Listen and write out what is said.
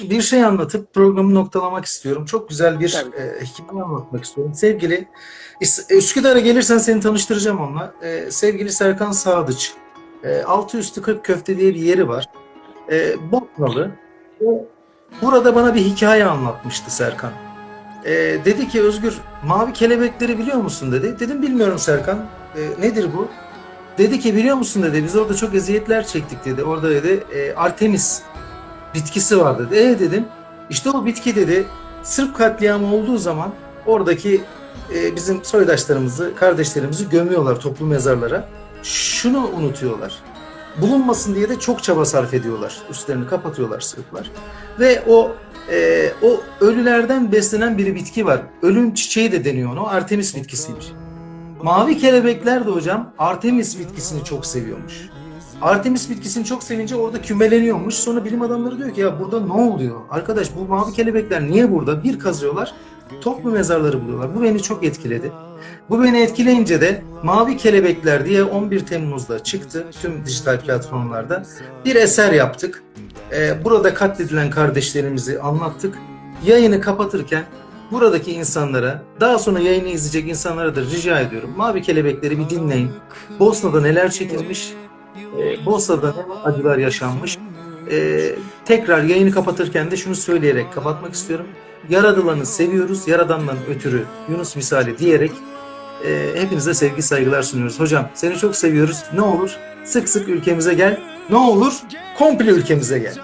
bir şey anlatıp programı noktalamak istiyorum. Çok güzel bir Tabii. e, hikaye anlatmak istiyorum. Sevgili Üsküdar'a gelirsen seni tanıştıracağım onunla. E, sevgili Serkan Sadıç. E, altı üstü 40 köfte diye bir yeri var. E, Bosnalı. O, burada bana bir hikaye anlatmıştı Serkan. E, dedi ki Özgür mavi kelebekleri biliyor musun dedi. Dedim bilmiyorum Serkan. E, nedir bu? Dedi ki biliyor musun dedi biz orada çok eziyetler çektik dedi. Orada dedi e, Artemis bitkisi var dedi. E dedim işte o bitki dedi Sırp katliamı olduğu zaman oradaki e, bizim soydaşlarımızı, kardeşlerimizi gömüyorlar toplu mezarlara. Şunu unutuyorlar. Bulunmasın diye de çok çaba sarf ediyorlar. Üstlerini kapatıyorlar Sırplar. Ve o e, o ölülerden beslenen bir bitki var. Ölüm çiçeği de deniyor ona. Artemis bitkisiymiş. Mavi kelebekler de hocam Artemis bitkisini çok seviyormuş. Artemis bitkisini çok sevince orada kümeleniyormuş. Sonra bilim adamları diyor ki ya burada ne oluyor? Arkadaş bu mavi kelebekler niye burada? Bir kazıyorlar, toplu mezarları buluyorlar. Bu beni çok etkiledi. Bu beni etkileyince de Mavi Kelebekler diye 11 Temmuz'da çıktı tüm dijital platformlarda. Bir eser yaptık. Ee, burada katledilen kardeşlerimizi anlattık. Yayını kapatırken buradaki insanlara, daha sonra yayını izleyecek insanlara da rica ediyorum. Mavi Kelebekleri bir dinleyin. Bosna'da neler çekilmiş, e, Bosna'da ne acılar yaşanmış. E, tekrar yayını kapatırken de şunu söyleyerek kapatmak istiyorum. Yaradılanı seviyoruz, yaradandan ötürü Yunus misali diyerek e, hepinize sevgi saygılar sunuyoruz. Hocam seni çok seviyoruz. Ne olur sık sık ülkemize gel. Ne olur komple ülkemize gel.